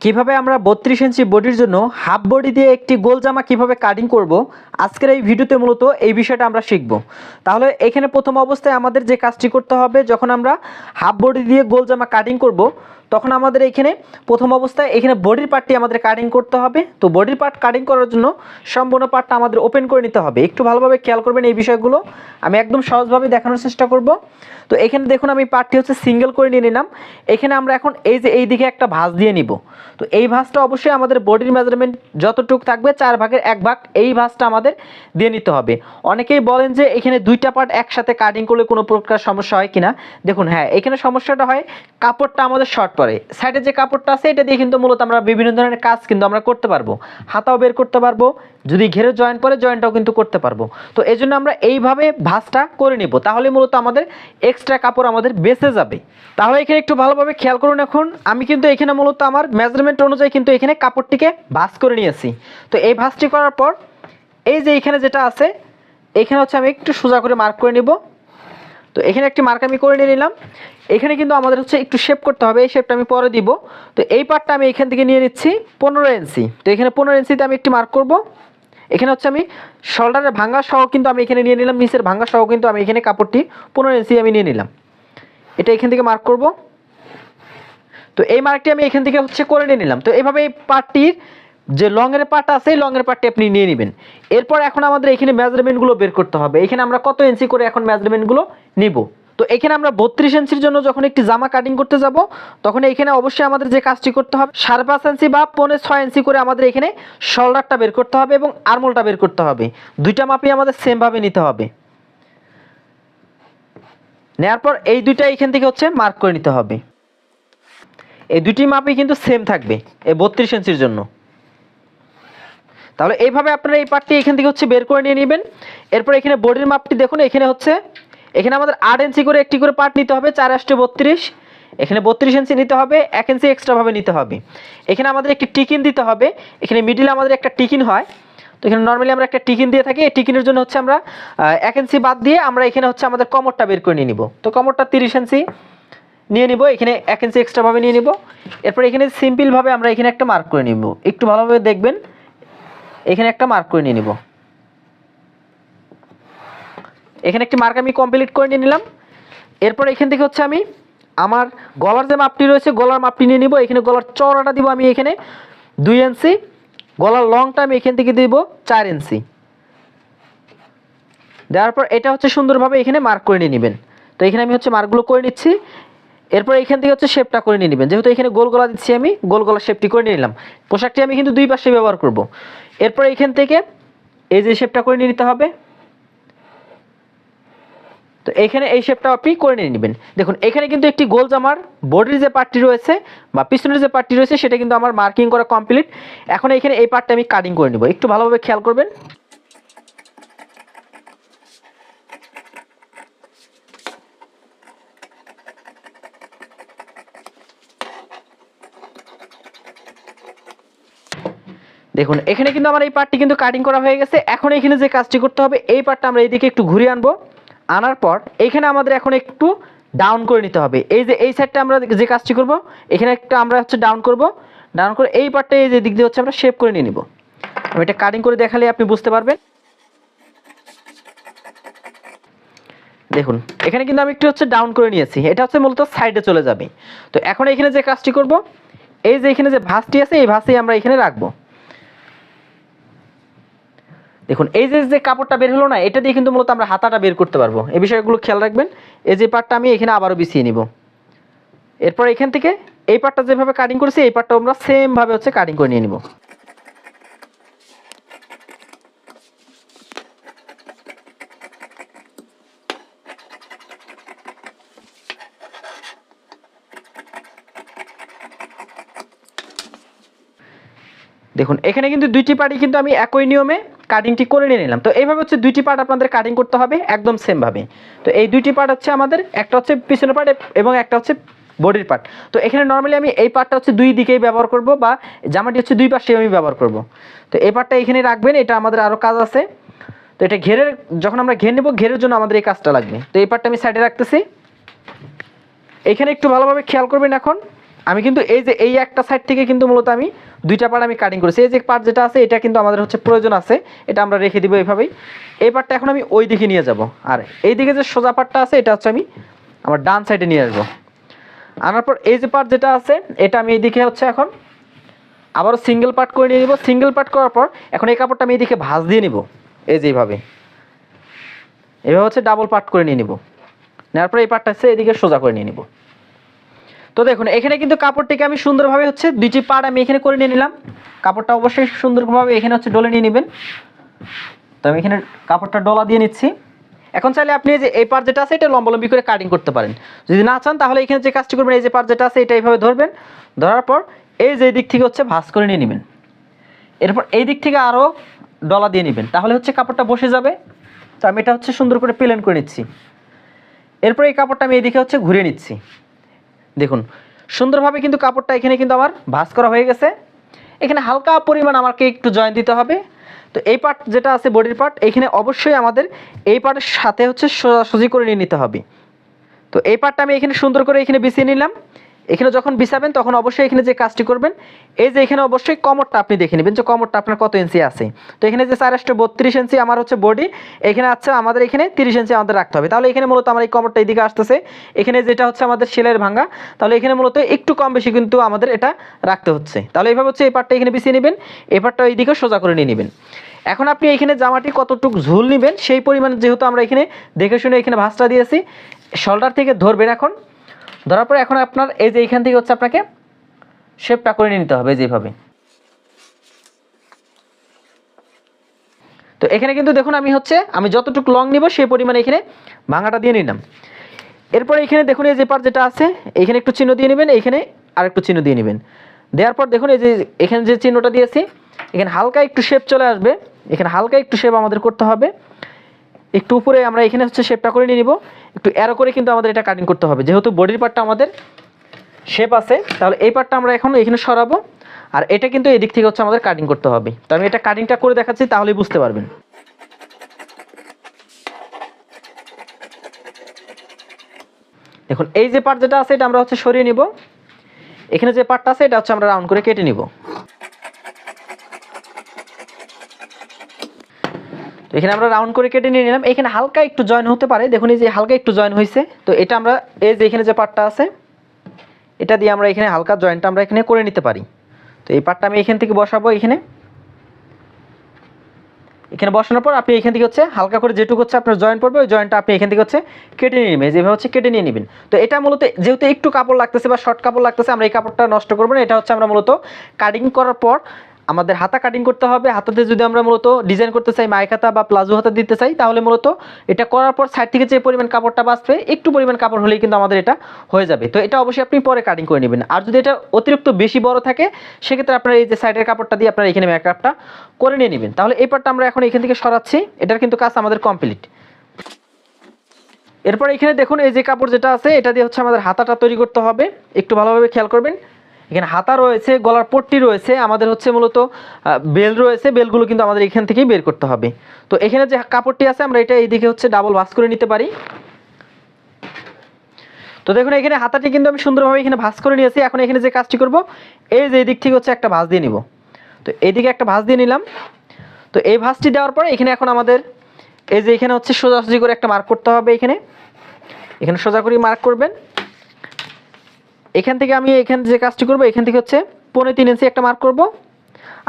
কীভাবে আমরা বত্রিশ ইঞ্চি বডির জন্য হাফ বডি দিয়ে একটি গোল জামা কীভাবে কাটিং করব? আজকের এই ভিডিওতে মূলত এই বিষয়টা আমরা শিখব। তাহলে এখানে প্রথম অবস্থায় আমাদের যে কাজটি করতে হবে, যখন আমরা হাফ বডি দিয়ে গোল জামা কাটিং করব তখন আমাদের এখানে প্রথম অবস্থায় এখানে বডির পার্টটি আমাদের কাটিং করতে হবে। তো বডির পার্ট কাটিং করার জন্য সম্পূর্ণ পার্টটা আমাদের ওপেন করে নিতে হবে। একটু ভালোভাবে খেয়াল করবেন এই বিষয়গুলো। আমি একদম সহজভাবে দেখানোর চেষ্টা করব। তো এখানে দেখুন আমি পার্টটি হচ্ছে সিঙ্গেল করে নিয়ে নিলাম। এখানে আমরা এখন এই যে এই দিকে একটা ভাঁজ দিয়ে নিব। তো এই ভাঁজটা অবশ্যই আমাদের বডির মেজারমেন্ট যতটুকু থাকবে চার ভাগের এক ভাগ এই ভাঁজটা আমাদের দিয়ে নিতে হবে। অনেকেই বলেন যে এখানে দুইটা পার্ট একসাথে কাটিং করলে কোনো প্রকার সমস্যা হয় কিনা? দেখুন হ্যাঁ এখানে সমস্যাটা হয় কাপড়টা আমাদের শর্ট পড়ে সাইডে যে কাপড়টা আছে, এটা দিয়ে কিন্তু মূলত আমরা বিভিন্ন ধরনের কাজ কিন্তু আমরা করতে পারব। হাতাও বের করতে পারব, যদি ঘেরে জয়েন পরে জয়েন্টটাও কিন্তু করতে পারব। তো এই জন্য আমরা এইভাবে ভাঁজটা করে নিব। তাহলে মূলত আমাদের এক্সট্রা কাপড় আমাদের বেঁচে যাবে। তাহলে এখানে একটু ভালোভাবে খেয়াল করুন এখন। আমি কিন্তু এখানে মূলত আমার মেজারমেন্ট অনুযায়ী কিন্তু এখানে কাপড়টিকে ভাঁজ করে নিয়েছি। তো এই ভাঁজটি করার পর, এই যে এখানে যেটা আছে, এখানে হচ্ছে আমি একটু সোজা করে মার্ক করে নিব। তো এখানে একটি মার্ক আমি করে নিয়ে নিলাম। এখানে কিন্তু আমাদের হচ্ছে একটু শেপ করতে হবে, এই শেপটা আমি পরে দিব। তো এই পার্টটা আমি এখান থেকে নিয়ে নিচ্ছি পনেরো ইঞ্চি তো এখানে পনেরো ইঞ্চিতে আমি একটি মার্ক করব। এখানে হচ্ছে আমি শোল্ডারের ভাঙ্গা সহ কিন্তু আমি এখানে নিয়ে নিলাম নিচের ভাঙ্গা সহ কিন্তু আমি এখানে কাপড়টি পনেরো ইঞ্চি আমি নিয়ে নিলাম। এটা এখান থেকে মার্ক করব। তো এই মার্কটি আমি এখান থেকে হচ্ছে করে নিয়ে নিলাম। তো এইভাবে এই পার্টটির যে লংয়ের পার্ট আছে এই লংয়ের পার্টটি আপনি নিয়ে নেবেন। এরপর এখন আমাদের এখানে মেজারমেন্টগুলো বের করতে হবে। এখানে আমরা কত ইঞ্চি করে এখন মেজারমেন্টগুলো নিব? তো এখানে আমরা বত্রিশ ইঞ্চির জন্য যখন একটি জামা কাটিং করতে যাব, তখন এখানে অবশ্যই আমাদের যে কাজটি করতে হবে, সাড়ে পাঁচ ইঞ্চি বা পৌনে ছয় ইঞ্চি করে আমাদের এখানে শোল্ডারটা বের করতে হবে এবং আরমোলটা বের করতে হবে। দুইটা মাপই আমাদের সেমভাবে নিতে হবে। নেওয়ার পর এই দুইটা এখান থেকে হচ্ছে মার্ক করে নিতে হবে। এই দুটি মাপই কিন্তু সেম থাকবে, এই বত্রিশ ইঞ্চির জন্য। তাহলে এইভাবে আপনারা এই পার্টটি এখান থেকে হচ্ছে বের করে নিয়ে নেবেন। এরপর এখানে বডির মাপটি দেখুন, এখানে হচ্ছে, এখানে আমাদের আট ইঞ্চি করে একটি করে পার্ট নিতে হবে, চার আষ্টে বত্রিশ। এখানে বত্রিশ ইঞ্চি নিতে হবে, এক ইঞ্চি এক্সট্রাভাবে নিতে হবে। এখানে আমাদের একটি টিকিন দিতে হবে, এখানে মিডিলে আমাদের একটা টিকিন হয়। তো এখানে নর্মালি আমরা একটা টিকিন দিয়ে থাকি, এই টিকিনের জন্য হচ্ছে আমরা এক ইঞ্চি বাদ দিয়ে আমরা এখানে হচ্ছে আমাদের কমরটা বের করে নিয়ে নিব। তো কমরটা তিরিশ ইঞ্চি নিয়ে নিব, এখানে এক ইঞ্চি এক্সট্রাভাবে নিয়ে নিব। এরপর এখানে সিম্পলভাবে আমরা এখানে একটা মার্ক করে নিব। একটু ভালোভাবে দেখবেন। এখানে একটা মার্ক করে নিয়ে নিব। এখানে একটি মার্ক আমি কমপ্লিট করে নিয়ে নিলাম। এরপর এখান থেকে হচ্ছে আমি আমার গলার যে মাপটি রয়েছে, গলার মাপটি নিয়ে নিব। এখানে গলার চওড়াটা দিব আমি এখানে দুই ইঞ্চি গলার লংটা আমি এখান থেকে দিব চার ইঞ্চি দেওয়ার পর এটা হচ্ছে সুন্দরভাবে এখানে মার্ক করে নিয়ে নেবেন। তো এখানে আমি হচ্ছে মার্কগুলো করে নিচ্ছি। এরপর এখান থেকে হচ্ছে শেপটা করে নিয়ে নেবেন। যেহেতু এখানে গোল গলা দিচ্ছি আমি গোল গলা শেপটি করে নিয়ে নিলাম। পোশাকটি আমি কিন্তু দুই পাশে ব্যবহার করব। এরপর এখান থেকে এই যে শেপটা করে নিয়ে নিতে হবে, তো এখানে এই শেপটা আপনি করে নিয়ে নেবেন। দেখুন, এখানে কিন্তু একটি গোল জামার বডির যে পার্টটি রয়েছে বা পিছনের যে পার্টটি রয়েছে, সেটা কিন্তু আমার মার্কিং করা কমপ্লিট এখন এখানে এই পার্টটা আমি কাটিং করে নিব। একটু ভালোভাবে খেয়াল করবেন। দেখুন, এখানে কিন্তু আমার এই পার্টটি কিন্তু কাটিং করা হয়ে গেছে। এখন এখানে যে কাজটি করতে হবে, এই পার্টটা আমরা এইদিকে একটু ঘুরিয়ে আনব। আনার পর এখানে আমাদের এখন একটু ডাউন করে নিতে হবে। এই যে, এই সাইডটা আমরা যে কাজটি করব, এখানে একটা আমরা হচ্ছে ডাউন করব। ডাউন করে এই পার্টটা এই যে দিক দিয়ে হচ্ছে আমরা শেপ করে নিয়ে নিব। আমি এটা কাটিং করে দেখালে আপনি বুঝতে পারবেন। দেখুন, এখানে কিন্তু আমি একটু হচ্ছে ডাউন করে নিয়েছি। এটা হচ্ছে মূলত সাইডে চলে যাবে। তো এখন এখানে যে কাজটি করব, এই যে এখানে যে ভাঁজটি আছে, এই ভাঁজটি আমরা এখানে রাখব। দেখুন, এই যে যে কাপড়টা বের হলো না, এটা দিয়ে কিন্তু মূলত আমরা হাতাটা বের করতে পারব। এই বিষয়গুলো খেয়াল রাখবেন। এই যে পার্টটা আমি এখানে আবারও বিছিয়ে নিব। এরপর এখান থেকে এই পার্টটা যেভাবে কাটিং করেছি, এই পার্টটা আমরা সেম ভাবে হচ্ছে কাটিং করে নিয়ে নিব। দেখুন, এখানে কিন্তু দুইটি পার্টই কিন্তু আমি একই নিয়মে কাটিংটি করে নিয়ে নিলাম। তো এইভাবে হচ্ছে দুইটি পার্ট আপনাদের কাটিং করতে হবে একদম সেমভাবে তো এই দুইটি পার্ট হচ্ছে আমাদের, একটা হচ্ছে পিছনের পার্ট এবং একটা হচ্ছে বডির পার্ট তো এখানে নর্মালি আমি এই পার্টটা হচ্ছে দুই দিকেই ব্যবহার করব বা জামাটি হচ্ছে দুই পাশে আমি ব্যবহার করব। তো এই পার্টটা এখানে রাখবেন, এটা আমাদের আরও কাজ আছে। তো এটা ঘেরের, যখন আমরা ঘের নেব, ঘেরের জন্য আমাদের এই কাজটা লাগবে। তো এই পার্টটা আমি সাইডে রাখতেছি। এখানে একটু ভালোভাবে খেয়াল করবেন এখন। আমি কিন্তু এই যে এই একটা সাইড থেকে কিন্তু মূলত আমি দুইটা পার্ট আমি কাটিং করেছি। এই যে পার্ট যেটা আছে, এটা কিন্তু আমাদের হচ্ছে প্রয়োজন আছে, এটা আমরা রেখে দিব এইভাবেই এই পার্টটা এখন আমি ওই দিকে নিয়ে যাব। আর এই দিকে যে সোজা পার্টটা আছে, এটা হচ্ছে আমি আমার ডান সাইডে নিয়ে আসব। আনার পর এই যে পার্ট যেটা আছে, এটা আমি এইদিকে হচ্ছে এখন আবারও সিঙ্গেল পার্ট করে নিয়ে নিব। সিঙ্গেল পার্ট করার পর এখন এই কাপড়টা আমি এইদিকে ভাঁজ দিয়ে নিব। এই যে এইভাবে। এভাবে হচ্ছে ডাবল পার্ট করে নিয়ে নিব। নেওয়ার পর এই পার্টটা হচ্ছে এদিকে সোজা করে নিয়ে নিব। তো দেখুন, এখানে কিন্তু কাপড়টিকে আমি সুন্দরভাবে হচ্ছে দুইটি পার্ট আমি এখানে করে নিয়ে নিলাম। কাপড়টা অবশ্যই সুন্দরভাবে এখানে হচ্ছে ডলে নিয়ে নেবেন। তো আমি এখানে কাপড়টা ডলা দিয়ে নিচ্ছি। এখন চাইলে আপনি যে এই পার্ট যেটা আছে, এটা লম্বালম্বি করে কাটিং করতে পারেন। যদি না চান, তাহলে এখানে যে কাজটি করবেন, এই যে পার্ট যেটা আছে, এটা এইভাবে ধরবেন। ধরার পর এই যে দিক থেকে হচ্ছে ভাঁজ করে নিয়ে নেবেন। এরপর এই দিক থেকে আরও ডলা দিয়ে নেবেন। তাহলে হচ্ছে কাপড়টা বসে যাবে। তো আমি এটা হচ্ছে সুন্দর করে প্লেন করে নিচ্ছি। এরপর এই কাপড়টা আমি এইদিকে হচ্ছে ঘুরিয়ে নিচ্ছি। দেখুন, সুন্দরভাবে কিন্তু কাপড়টা এখানে কিন্তু আমার ভাস করা হয়ে গেছে। এখানে হালকা পরিমাণ আমাকে একটু জয়েন দিতে হবে। তো এই পার্ট যেটা আছে বডির পার্ট এখানে অবশ্যই আমাদের এই পার্টের সাথে হচ্ছে সোজাসুজি করে নিয়ে নিতে হবে। তো এই পার্টটা আমি এখানে সুন্দর করে এখানে বিছিয়ে নিলাম। এখানে যখন বিছাবেন, তখন অবশ্যই এখানে যে কাজটি করবেন, এই যে এখানে অবশ্যই কমরটা আপনি দেখে নেবেন যে কমরটা আপনার কত ইঞ্চি আছে। তো এখানে যে চার আসতে বত্রিশ ইঞ্চি আমার হচ্ছে বডি এখানে আছে আমাদের এখানে তিরিশ ইঞ্চি আমাদের রাখতে হবে। তাহলে এখানে মূলত আমার এই কমরটা এদিকে আসতেছে। এখানে যেটা হচ্ছে আমাদের সেলের ভাঙা তাহলে এখানে মূলত একটু কম বেশি কিন্তু আমাদের এটা রাখতে হচ্ছে। তাহলে এইভাবে হচ্ছে এই পার্টটা এখানে বিছিয়ে নেবেন, এই পার্টটা এইদিকে সোজা করে নিয়ে নেবেন। এখন আপনি এখানে জামাটি কতটুকু ঝুল নেবেন, সেই পরিমাণ যেহেতু আমরা এখানে দেখে শুনে এখানে ভাঁজটা দিয়েছি, শোল্ডার থেকে ধরবেন এখন। ধরার পরে এখন আপনার এই যে এইখান থেকে হচ্ছে আপনাকে শেপটা করে নিতে হবে যেভাবে তো এখানে কিন্তু দেখুন আমি হচ্ছে, আমি যতটুকু লং নিব সেই পরিমাণে এখানে ভাঙাটা দিয়ে নিলাম। এরপরে এখানে দেখুন এই যে পার যেটা আছে, এখানে একটু চিহ্ন দিয়ে নেবেন এইখানে আর একটু চিহ্ন দিয়ে নেবেন। দেওয়ার পর দেখুন এই যে এখানে যে চিহ্নটা দিয়েছি, এখানে হালকা একটু শেপ চলে আসবে, এখানে হালকা একটু শেপ আমাদের করতে হবে। একটু উপরে আমরা এখানে হচ্ছে শেপটা করে নিয়ে নিব। একটু অ্যারো করে কিন্তু আমাদের এটা কাটিং করতে হবে। যেহেতু বডির পার্টটা আমাদের শেপ আছে, তাহলে এই পার্টটা আমরা এখন এখানে সরাবো। আর এটা কিন্তু এদিক থেকে হচ্ছে আমাদের কাটিং করতে হবে। তো আমি এটা কাটিংটা করে দেখাচ্ছি, তাহলেই বুঝতে পারবেন। দেখুন, এই যে পার্ট যেটা আছে, এটা আমরা হচ্ছে সরিয়ে নিব। এখানে যে পার্টটা আছে, এটা হচ্ছে আমরা রাউন্ড করে কেটে নিব। তো এখানে আমরা রাউন্ড করে কেটে নিয়ে নিলাম। এখানে হালকা একটু জয়েন হতে পারে। দেখুন এই যে হালকা একটু জয়েন হয়েছে তো এটা আমরা, এই যে এখানে যে পার্টটা আছে, এটা দিয়ে আমরা এখানে হালকা জয়েন্টটা আমরা এখানে করে নিতে পারি। তো এই পার্টটা আমি এখান থেকে বসাবো এখানে। এখানে বসানোর পর আপনি এখান থেকে হচ্ছে হালকা করে যেটুকু হচ্ছে আপনার জয়েন্ট পড়বে, ওই জয়েন্টটা আপনি এখান থেকে হচ্ছে কেটে নিয়ে নেবেন। যেভাবে হচ্ছে কেটে নিয়ে নেবেন। তো এটা মূলত, যেহেতু একটু কাপড় লাগতেছে বা শর্ট কাপড় লাগতেছে, আমরা এই কাপড়টা নষ্ট করব না। এটা হচ্ছে আমরা মূলত কাটিং করার পর আমাদের হাতা কাটিং করতে হবে। হাতাতে যদি আমরা মূলত ডিজাইন করতে চাই মাইক হাতা বা প্লাজো হাতা দিতে চাই, তাহলে মূলত এটা করার পর সাইড থেকে যে পরিমাণ কাপড়টা বাঁচবে, একটু পরিমাণ কাপড় হলেই কিন্তু আমাদের এটা হয়ে যাবে। তো এটা অবশ্যই আপনি পরে কাটিং করে নেবেন। আর যদি এটা অতিরিক্ত বেশি বড় থাকে, সেক্ষেত্রে আপনার এই যে সাইডের কাপড়টা দিয়ে আপনার এখানে মেকআপটা করে নিয়ে নেবেন। তাহলে এই পার্টটা আমরা এখন এখান থেকে সরাচ্ছি। এটার কিন্তু কাজ আমাদের কমপ্লিট এরপর এখানে দেখুন, এই যে কাপড় যেটা আছে, এটা দিয়ে হচ্ছে আমাদের হাতাটা তৈরি করতে হবে। একটু ভালোভাবে খেয়াল করবেন। এখানে হাতা রয়েছে, গলার পট্টি রয়েছে, আমাদের হচ্ছে মূলত বেল রয়েছে, বেলগুলো কিন্তু আমাদের এখান থেকেই বের করতে হবে। তো এখানে যে কাপড়টি আছে, আমরা এটা এইদিকে হচ্ছে ডাবল ভাঁজ করে নিতে পারি। তো দেখুন, এখানে হাতাটি কিন্তু আমি সুন্দরভাবে এখানে ভাঁজ করে নিয়েছি। এখন এখানে যে কাজটি করব, এই যে দিক থেকে হচ্ছে একটা ভাঁজ দিয়ে নিব। তো এইদিকে একটা ভাঁজ দিয়ে নিলাম। তো এই ভাঁজটি দেওয়ার পরে এখানে এখন আমাদের, এই যে এখানে হচ্ছে সোজাসুজি করে একটা মার্ক করতে হবে এখানে। এখানে সোজা করে মার্ক করবেন। এখান থেকে আমি এখান যে কাজটি করব, এখান থেকে হচ্ছে পনেরো তিন ইঞ্চি একটা মার্ক করব।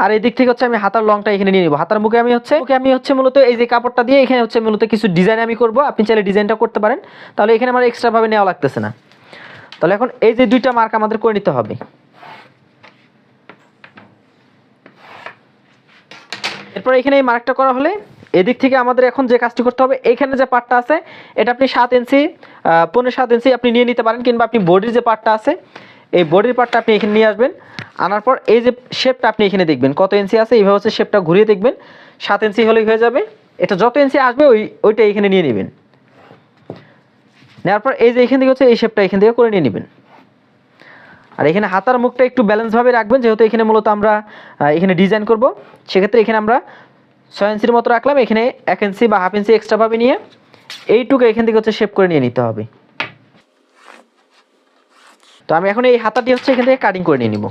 আর এই দিক থেকে হচ্ছে আমি হাতার লংটা এখানে নিয়ে নিব। হাতার মুখে আমি হচ্ছে, মুখে আমি হচ্ছে মূলত এই যে কাপড়টা দিয়ে এখানে হচ্ছে মূলত কিছু ডিজাইন আমি করব। আপনি চাইলে ডিজাইনটা করতে পারেন। তাহলে এখানে আমার এক্সট্রাভাবে নেওয়া লাগতেছে না। তাহলে এখন এই যে দুইটা মার্ক আমাদের করে নিতে হবে। এরপর এখানে এই মার্কটা করা হলে এদিক থেকে আমাদের এখন যে কাজটি করতে হবে, এখানে যে পার্টটা আছে, এটা আপনি সাত ইঞ্চি পনেরো সাত ইঞ্চি আপনি নিয়ে নিতে পারেন, কিংবা আপনি বডির যে পার্টটা আছে, এই বডির পার্টটা আপনি এখানে নিয়ে আসবেন। আনার পর এই যে শেপটা আপনি এখানে দেখবেন, কত ইঞ্চি আছে, এইভাবে হচ্ছে শেপটা ঘুরিয়ে দেখবেন। সাত ইঞ্চি হলেই হয়ে যাবে। এটা যত ইঞ্চি আসবে, ওই, ওইটা এখানে নিয়ে নেবেন। নেওয়ার পর এই যে এখান থেকে হচ্ছে এই শেপটা এখান থেকে করে নিয়ে নেবেন। আর এখানে হাতার মুখটা একটু ব্যালেন্সভাবে রাখবেন, যেহেতু এখানে মূলত আমরা এখানে ডিজাইন করব, সেক্ষেত্রে এখানে আমরা ছয় ইঞ্চির মতো রাখলাম, এখানে এক ইঞ্চি বা হাফ ইঞ্চি এক্সট্রাভাবে নিয়ে এইটুকু এখান থেকে হচ্ছে শেপ করে নিয়ে নিতে হবে। তো আমি এখন এই হাতাটি হচ্ছে এখান থেকে কাটিং করে নিয়ে নিব।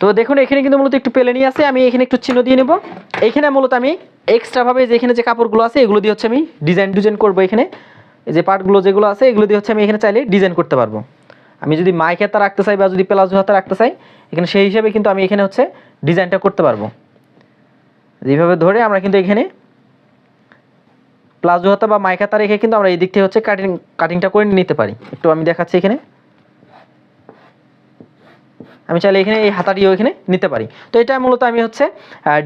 তো দেখুন, এখানে কিন্তু মূলত একটু পেলে নিয়ে আছে, আমি এখানে একটু চিহ্ন দিয়ে নেব। এইখানে মূলত আমি এক্সট্রাভাবে যে এখানে যে কাপড়গুলো আছে, এগুলো দিয়ে হচ্ছে আমি ডিজাইন ডিজাইন করব এখানে। যে পার্টগুলো যেগুলো আছে, এগুলো দিয়ে হচ্ছে আমি এখানে চাইলে ডিজাইন করতে পারব। আমি যদি মাইক হাতা রাখতে চাই বা যদি প্লাজো হাতা রাখতে চাই, এখানে সেই হিসাবে কিন্তু আমি এখানে হচ্ছে ডিজাইনটা করতে পারব। যেভাবে ধরে আমরা কিন্তু এখানে প্লাজো হাতা বা মাইক হাতা রেখে কিন্তু আমরা এই দিক থেকে হচ্ছে কাটিং কাটিংটা করে নিতে পারি। একটু আমি দেখাচ্ছি এখানে। আমি চাইলে এখানে এই হাতাটিও এখানে নিতে পারি। তো এটা মূলত আমি হচ্ছে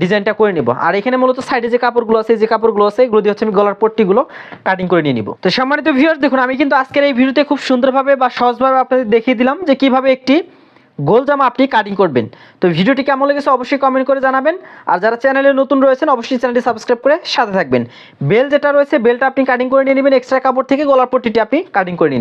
ডিজাইনটা করে নিব। আর এখানে মূলত সাইডে যে কাপড়গুলো আছে যে কাপড়গুলো আছে, এগুলো দিয়ে হচ্ছে আমি গলার পট্টিগুলো কাটিং করে নিয়ে নিব। তো সম্মানিত ভিউয়ার্স দেখুন, আমি কিন্তু আজকের এই ভিডিওতে খুব সুন্দরভাবে বা সহজভাবে আপনাদের দেখিয়ে দিলাম যে কীভাবে একটি গোল জামা আপনি কাটিং করবেন। তো ভিডিওটি কেমন লেগেছে অবশ্যই কমেন্ট করে জানাবেন। আর যারা চ্যানেলে নতুন রয়েছেন, অবশ্যই চ্যানেলটি সাবস্ক্রাইব করে সাথে থাকবেন। বেল যেটা রয়েছে বেলটা আপনি কাটিং করে নিয়ে নেবেন। এক্সট্রা কাপড় থেকে গলার পট্টিটি আপনি কাটিং করে নিয়ে নেবেন।